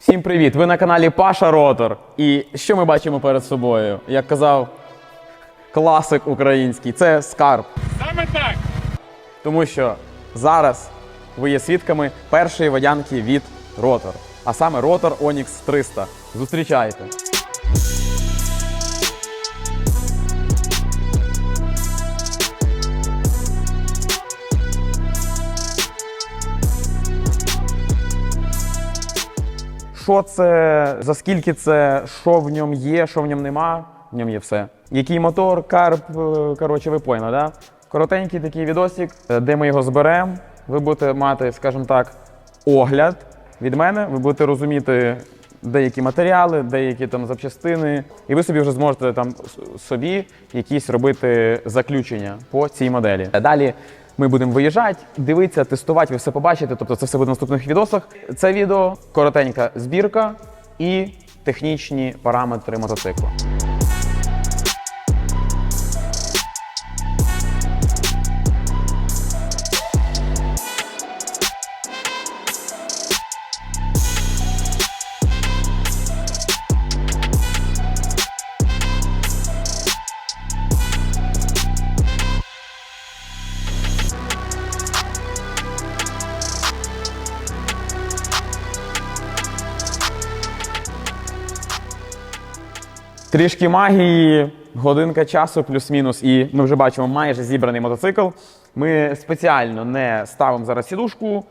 Всім привіт! Ви на каналі Паша Ротор. І що ми бачимо перед собою? Як казав класик український, це скарб. Саме так! Тому що зараз ви є свідками першої водянки від Ротор. А саме Ротор Onyx 300. Зустрічайте! Що це, за скільки це, що в ньому є, що в ньому нема, в ньому є все. Який мотор, карп, е, коротше, ви поняли, да? Коротенький такий відосик, е, де ми його зберемо. Ви будете мати, скажімо так, огляд від мене, ви будете розуміти деякі матеріали, деякі там запчастини, і ви собі вже зможете там собі якісь робити заключення по цій моделі. Далі ми будемо виїжджати, дивитися, тестувати, ви все побачите. Тобто це все буде в наступних відосах. Це відео коротенька збірка і технічні параметри мотоциклу. Трішки магії, годинка часу плюс-мінус, і ми вже бачимо майже зібраний мотоцикл. Ми спеціально не ставимо зараз сідушку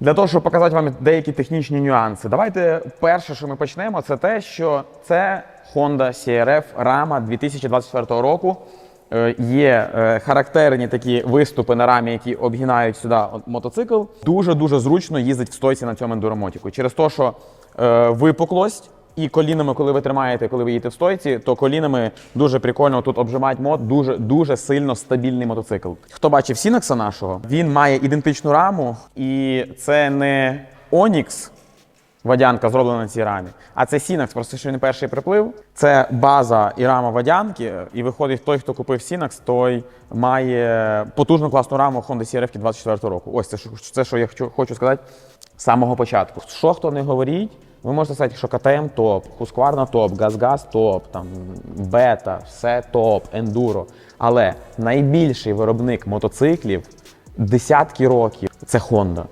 для того, щоб показати вам деякі технічні нюанси. Давайте перше, що ми почнемо, це те, що це Honda CRF Rama 2024 року. Е, Є е, характерні такі виступи на рамі, які обгинають сюди мотоцикл. Дуже дуже зручно їздить в стойці на цьому ендуромотіку. Через те, що е, випуклость і колінами, коли ви тримаєте, коли ви їдете в стойці, то колінами дуже прикольно тут обжимати мод, дуже дуже сильно стабільний мотоцикл. Хто бачив Сінакса нашого, він має ідентичну раму, і це не Onyx, Водянка зроблена на цій рамі. А це Сінакс, просто що він перший приплив. Це база і рама водянки. І виходить, той, хто купив Сінакс, той має потужну класну раму Honda CRF 24 року. Ось це, це що я хочу, хочу сказати з самого початку. Що хто не говоріть, ви можете сказати, що КТМ топ, Husqvarna топ, Газгаз топ, там бета, все топ, ендуро. Але найбільший виробник мотоциклів десятки років це Honda.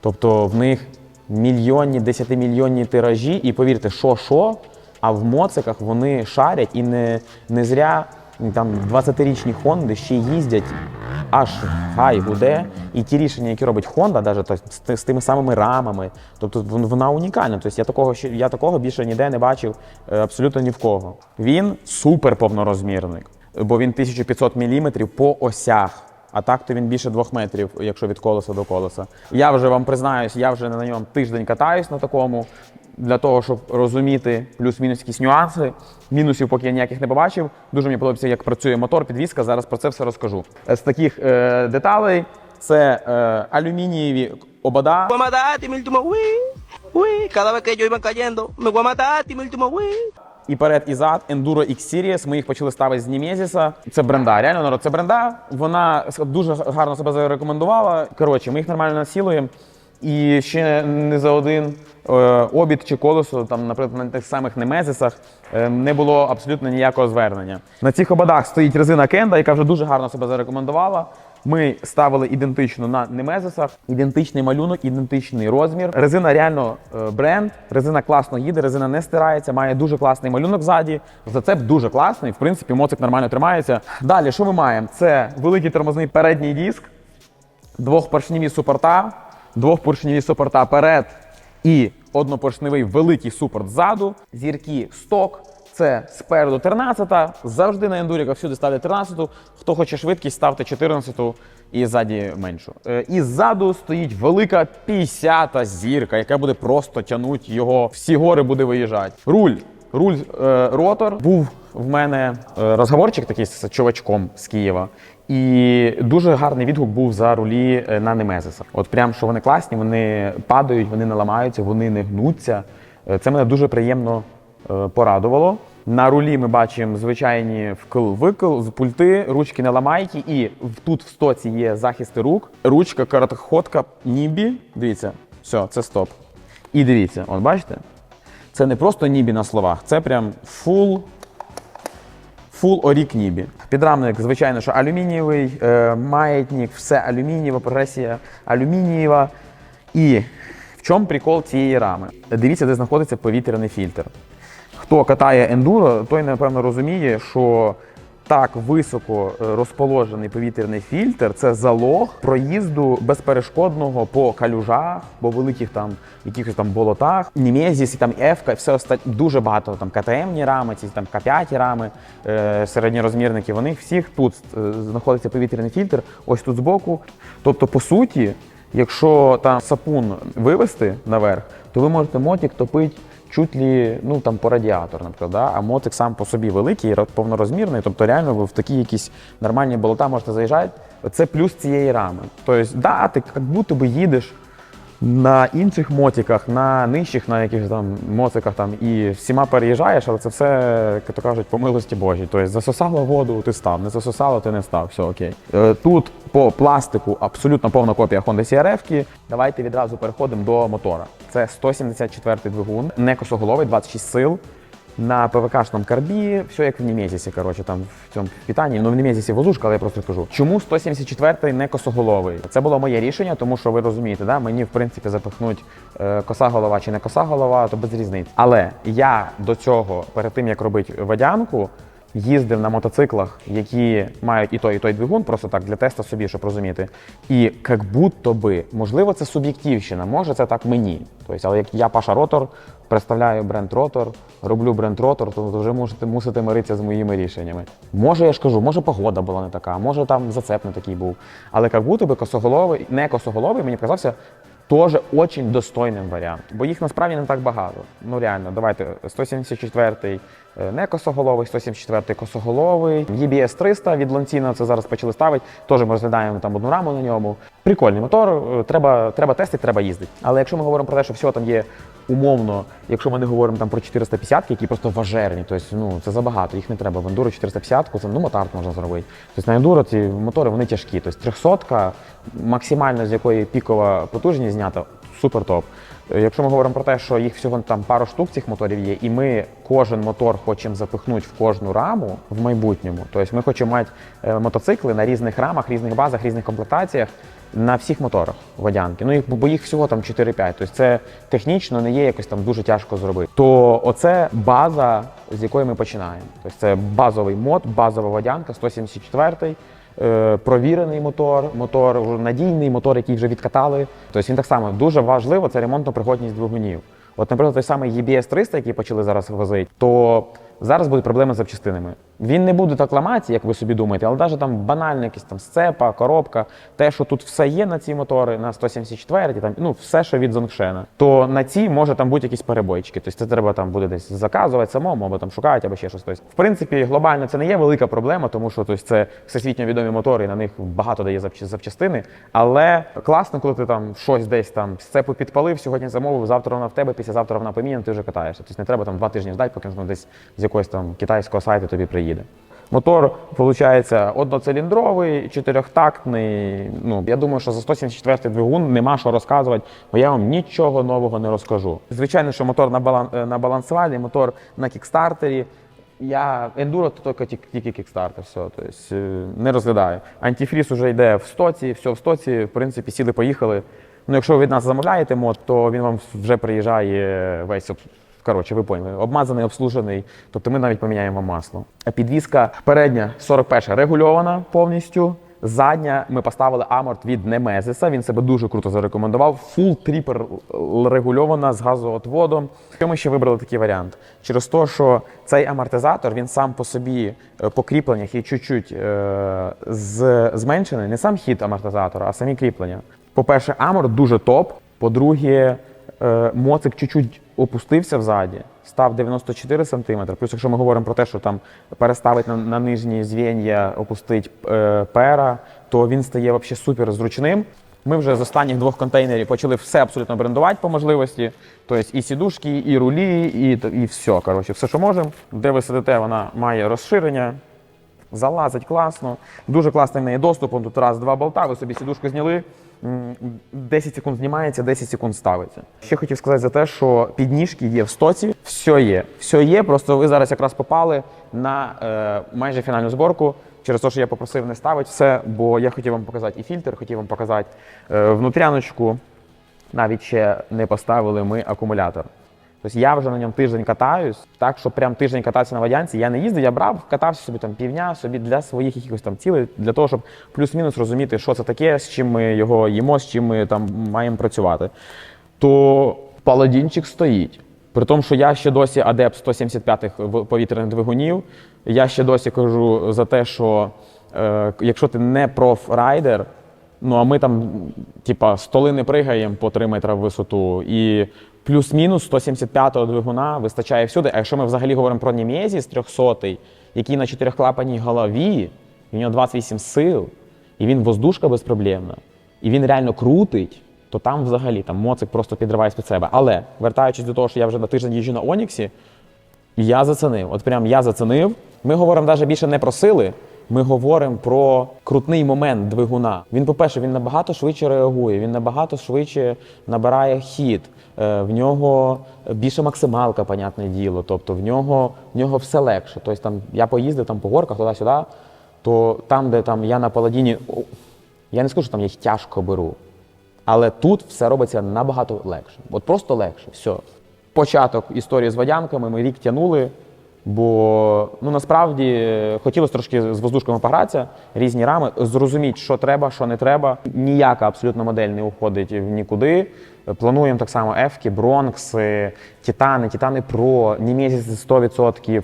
Тобто в них мільйонні, десятимільйонні тиражі, і повірте, що що, а в моциках вони шарять і не, не зря там 20-річні Хонди ще їздять аж гай гуде. І ті рішення, які робить Honda, навіть то, з, з тими самими рамами, тобто вона унікальна. Тобто я такого, я такого більше ніде не бачив е, абсолютно ні в кого. Він супер повнорозмірник, бо він 1500 мм по осях. А так то він більше двох метрів, якщо від колеса до колеса. Я вже вам признаюсь, я вже на ньому тиждень катаюсь на такому, для того, щоб розуміти плюс-мінус якісь нюанси. Мінусів, поки я ніяких не побачив. Дуже мені подобається, як працює мотор, підвізка. Зараз про це все розкажу. З таких е, деталей це е, алюмінієві обода. І перед, і зад Enduro X Series. Ми їх почали ставити з Німезіса. Це бренда. Реально народ, це бренда. Вона дуже гарно себе зарекомендувала. Коротше, ми їх нормально насілуємо. І ще не за один е, обід чи колесо, там, наприклад, на тих самих Немезисах е, не було абсолютно ніякого звернення. На цих ободах стоїть резина Кенда, яка вже дуже гарно себе зарекомендувала. Ми ставили ідентично на Немезисах, ідентичний малюнок, ідентичний розмір. Резина реально е, бренд, резина класно їде, резина не стирається, має дуже класний малюнок ззаді. Зацеп дуже класний. В принципі, моцик нормально тримається. Далі, що ми маємо? Це великий тормозний передній диск, двохпоршневі супорта, двохпоршневі супорта перед і однопоршневий великий супорт ззаду, зірки сток. Це спереду 13-та. завжди на ендуріках всюди ставлять 13-ту. Хто хоче швидкість, ставте 14-ту і ззаді меншу. Е, І ззаду стоїть велика 50-та зірка, яка буде просто тягнути його, всі гори буде виїжджати. Руль. Руль е, ротор був в мене е, розговорчик такий з чувачком з Києва. І дуже гарний відгук був за рулі е, на Немезисах. От прям що вони класні, вони падають, вони не ламаються, вони не гнуться. Е, Це мене дуже приємно е, порадувало. На рулі ми бачимо звичайні вкл-викл з пульти, ручки не ламайки, і тут в стоці є захисти рук. Ручка, короткоходка, нібі. Дивіться, все, це стоп. І дивіться, от бачите? Це не просто нібі на словах, це прям full Full Орік Нібі. Підрамник, звичайно, що алюмінієвий, е, маятник, все алюмінієва, прогресія алюмінієва. І в чому прикол цієї рами? Дивіться, де знаходиться повітряний фільтр. Хто катає ендуро, той напевно розуміє, що так високо е, розположений повітряний фільтр це залог проїзду безперешкодного по калюжах, по великих там якихось там болотах, Німезіс і там Ефка, все остальне дуже багато там КТМні рами, ці там К5 рами, е, середньорозмірники. Вони всіх тут е, знаходиться повітряний фільтр, ось тут збоку. Тобто, по суті, якщо там сапун вивести наверх, то ви можете мотик топити чуть ли ну там по радіатор, наприклад, да? а мотик сам по собі великий, ро- повнорозмірний, тобто реально ви в такі якісь нормальні болота можете заїжджати. Це плюс цієї рами. Тобто, да, ти як будто би їдеш на інших мотиках, на нижчих, на якихось там моциках там і всіма переїжджаєш, але це все, як то кажуть, по милості Божій. Тобто засосало воду, ти став, не засосало, ти не став, все окей. Е, Тут по пластику абсолютно повна копія Honda CRF. Давайте відразу переходимо до мотора. Це 174-й двигун, не косоголовий, 26 сил. На ПВКшному карбі, все як в Німезісі, коротше, там в цьому питанні. Ну в Німезісі возушка, але я просто кажу. Чому 174-й не косоголовий? Це було моє рішення, тому що ви розумієте, да? мені в принципі запихнуть е, коса голова чи не коса голова, то без різниці. Але я до цього, перед тим як робити водянку, їздив на мотоциклах, які мають і той, і той двигун, просто так для теста собі, щоб розуміти. І як будто би, можливо, це суб'єктивщина, може це так мені. Тобто, але як я Паша Ротор, представляю бренд Ротор, роблю бренд Ротор, то вже можете мусите миритися з моїми рішеннями. Може, я ж кажу, може погода була не така, може там зацеп не такий був. Але як будто би косоголовий, не косоголовий, мені показався Теж очень достойним варіант, бо їх насправді не так багато. Ну реально, давайте 174-й е, не косоголовий, 174-й косоголовий, EBS 300 від Лонціна це зараз почали ставити. Теж ми розглядаємо там одну раму на ньому. Прикольний мотор, е, треба, треба тестити, треба їздити. Але якщо ми говоримо про те, що все там є умовно, якщо ми не говоримо там про 450 які просто важерні, тобто ну це забагато, їх не треба. В ендуро 450 це ну мотард можна зробити. Тобто на ендуро ці мотори вони тяжкі. Тобто 300 максимально з якої пікова потужність знята, супер топ. Якщо ми говоримо про те, що їх всього там пару штук цих моторів є, і ми кожен мотор хочемо запихнути в кожну раму в майбутньому. Тобто ми хочемо мати е, мотоцикли на різних рамах, різних базах, різних комплектаціях на всіх моторах водянки. Ну їх бо їх всього там 4-5. Тобто це технічно не є якось там дуже тяжко зробити. То оце база, з якої ми починаємо. Тобто це базовий мод, базова водянка, 174 е, провірений мотор, мотор надійний, мотор, який вже відкатали. Тобто він так само дуже важливо це ремонтно-пригодність двигунів. От, наприклад, той самий EBS 300, який почали зараз возити, то зараз будуть проблеми з запчастинами. Він не буде так ламатися, як ви собі думаєте, але навіть там банально якісь там сцепа, коробка, те, що тут все є на ці мотори, на 174, там ну все, що від Зонгшена, то на ці може там бути якісь перебойчики. Тобто це треба там буде десь заказувати самому, або там шукати, або ще щось. Тобто, в принципі, глобально це не є велика проблема, тому що тобто, це всесвітньо відомі мотори, і на них багато дає запча- запчастини. Але класно, коли ти там щось десь там сцепу підпалив, сьогодні замовив, завтра вона в тебе, післязавтра вона поміняна, ти вже катаєшся. Тобто не треба там два тижні ждати, поки десь з якогось там китайського сайту тобі приїде. Мотор, виходить, одноциліндровий, чотирьохтактний. Ну, я думаю, що за 174 двигун нема що розказувати, бо я вам нічого нового не розкажу. Звичайно, що мотор на, балан, на балансуванні, мотор на кікстартері. Я ендуро то тільки, тільки кікстартер, все, тобто е, не розглядаю. Антифріз уже йде в стоці, все в стоці, в принципі, сіли, поїхали. Ну, якщо ви від нас замовляєте мод, то він вам вже приїжджає весь Коротше, ви поняли, обмазаний, обслужений, тобто ми навіть поміняємо масло. Підвізка передня 41 регульована повністю. Задня ми поставили аморт від Немезиса. Він себе дуже круто зарекомендував. Full тріпер регульована з газоотводом. Ми ще вибрали такий варіант? Через те, що цей амортизатор він сам по собі е, по кріпленнях є чуть-чуть е, зменшений. Не сам хід амортизатора, а самі кріплення. По-перше, аморт дуже топ. По-друге, е, моцик чуть-чуть опустився взаді, став 94 см. Плюс, якщо ми говоримо про те, що там переставить на, на нижні звіння, опустить е, пера, то він стає взагалі супер зручним. Ми вже з останніх двох контейнерів почали все абсолютно брендувати по можливості. Тобто і сідушки, і рулі, і, і все. Коротше, все, що можемо. Де ви сидите, вона має розширення. Залазить класно. Дуже класний в неї доступ. Тут раз, два болта, ви собі сідушку зняли. м, 10 секунд знімається, 10 секунд ставиться. Ще хотів сказати за те, що підніжки є в стоці, все є. Все є, просто ви зараз якраз попали на е, майже фінальну зборку. Через те, що я попросив не ставити все, бо я хотів вам показати і фільтр, хотів вам показати е, внутряночку. Навіть ще не поставили ми акумулятор. Тобто я вже на ньому тиждень катаюсь, так що прям тиждень кататися на водянці. Я не їздив, я брав, катався собі там півдня собі для своїх якихось там цілей, для того, щоб плюс-мінус розуміти, що це таке, з чим ми його їмо, з чим ми там маємо працювати. То паладінчик стоїть. При тому, що я ще досі адепт 175-х повітряних двигунів, я ще досі кажу за те, що е, якщо ти не профрайдер, Ну, а ми там, типа, столи не пригаємо по 3 метри в висоту. І плюс-мінус 175-го двигуна вистачає всюди. А якщо ми взагалі говоримо про Німезіс 300 який на чотирьохклапаній голові, і в нього 28 сил, і він воздушка безпроблемна, і він реально крутить, то там взагалі там моцик просто підриває під себе. Але вертаючись до того, що я вже на тиждень їжджу на Оніксі, я зацінив. От прям я зацінив. Ми говоримо навіть більше не про сили. Ми говоримо про крутний момент двигуна. Він, по-перше, він набагато швидше реагує, він набагато швидше набирає хід. Е, В нього більше максималка, понятне діло. Тобто в нього, в нього все легше. Тобто там я поїздив там по горках туди-сюди, то там, де там я на паладіні, я не скажу, що там я їх тяжко беру. Але тут все робиться набагато легше. От просто легше. Все. Початок історії з водянками ми рік тягнули, бо ну насправді хотілося трошки з воздушками погратися, різні рами, зрозуміти, що треба, що не треба. Ніяка абсолютно модель не уходить в нікуди. Плануємо так само Ефки, Бронкси, Титани, Титани Про, Німезіс 100%.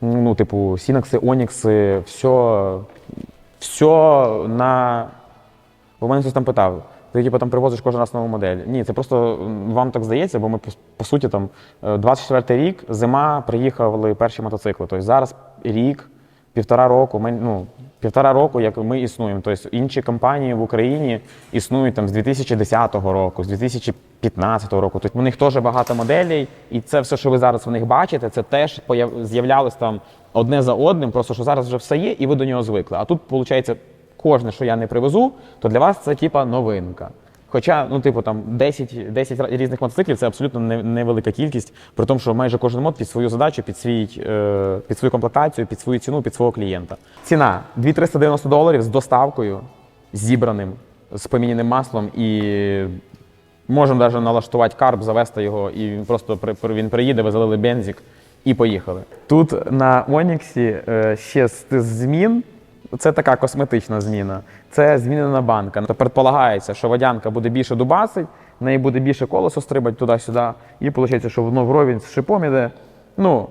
Ну, типу, Сінакси, Онікси, все, все на Бо мене хтось там питав, ти типу, там привозиш кожен раз нову модель. Ні, це просто вам так здається, бо ми по, суті там е, 24-й рік, зима, приїхали перші мотоцикли. Тобто зараз рік, півтора року, ми, ну, півтора року, як ми існуємо. Тобто інші компанії в Україні існують там з 2010 року, з 2015 року. Тобто у них теж багато моделей, і це все, що ви зараз в них бачите, це теж з'являлось там одне за одним, просто що зараз вже все є, і ви до нього звикли. А тут, виходить, кожне, що я не привезу, то для вас це типа новинка. Хоча, ну, типу, там 10, 10 різних мотоциклів це абсолютно невелика кількість, при тому, що майже кожен мод під свою задачу, під, свій, е, під свою комплектацію, під свою ціну, під свого клієнта. Ціна 2390 доларів з доставкою, зібраним, з поміняним маслом і можемо навіть налаштувати карб, завести його, і він просто він приїде, ви залили бензик і поїхали. Тут на Оніксі е, ще з змін. Це така косметична зміна. Це змінена банка. Тобто предполагається, що водянка буде більше дубасить, в неї буде більше колесо стрибати туди-сюди, і виходить, що воно вровень з шипом іде. Ну,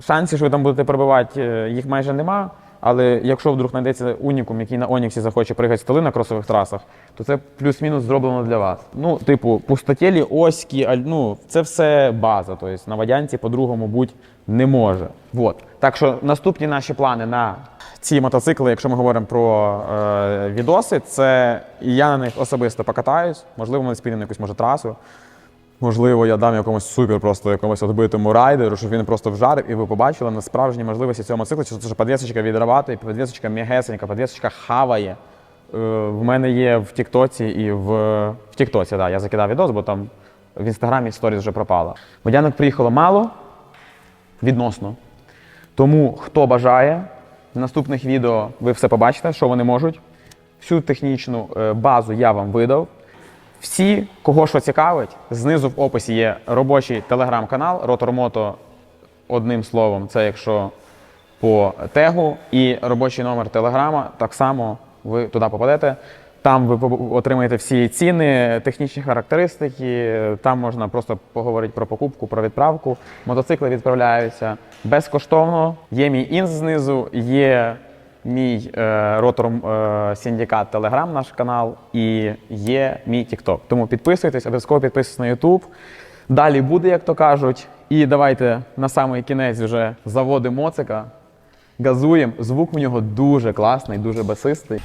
шансів, що ви там будете пробивати, е, їх майже нема. Але якщо вдруг знайдеться унікум, який на Оніксі захоче пригати столи на кросових трасах, то це плюс-мінус зроблено для вас. Ну, типу, пустотілі, оськи, аль- ну, це все база. Тобто на водянці по-другому бути не може. Вот. Так що наступні наші плани на ці мотоцикли, якщо ми говоримо про е, відоси, це я на них особисто покатаюсь, можливо, ми спільнемо якусь може трасу. Можливо, я дам якомусь супер просто якомусь відбитому райдеру, щоб він просто вжарив, і ви побачили на справжні можливості цього мотоцикла, це що підвісочка відрабатує, підвісочка м'ягесенька, підвісочка хаває. Е, в мене є в Тіктоці і в, в Тіктоці, да, я закидав відос, бо там в інстаграмі сторіс вже пропала. Водянок приїхало мало, відносно. Тому хто бажає, наступних відео ви все побачите, що вони можуть. Всю технічну е, базу я вам видав. Всі, кого що цікавить, знизу в описі є робочий телеграм-канал Ротормото одним словом, це якщо по тегу, і робочий номер телеграма. Так само ви туди попадете. Там ви отримаєте всі ціни, технічні характеристики. Там можна просто поговорити про покупку, про відправку. Мотоцикли відправляються безкоштовно. Є мій інс знизу, є мій е, ротор е, Сіндікат Телеграм, наш канал, і є мій Тікток. Тому підписуйтесь, обов'язково підписуйтесь на YouTube. Далі буде, як то кажуть. І давайте на самий кінець вже заводимо моцика, газуємо. Звук у нього дуже класний, дуже басистий.